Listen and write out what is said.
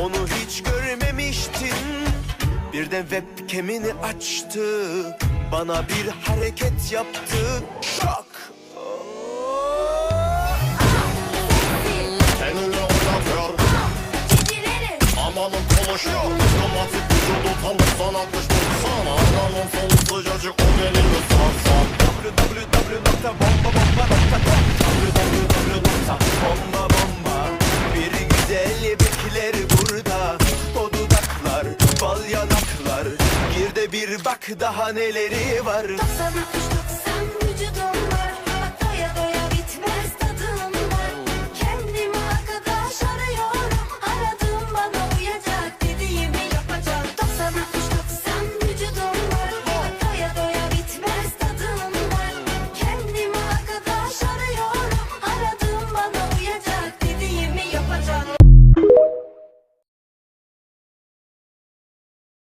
Onu hiç görmemiştin Birden webcam'ini açtı. Bana bir hareket yaptı. Şok Seninle oynatıyor Amanın konuşuyor Diplomatik vücudu tam sanatmış Sana adamın sonu sıcacık o elini Gir de bir bak daha neleri var. 93.1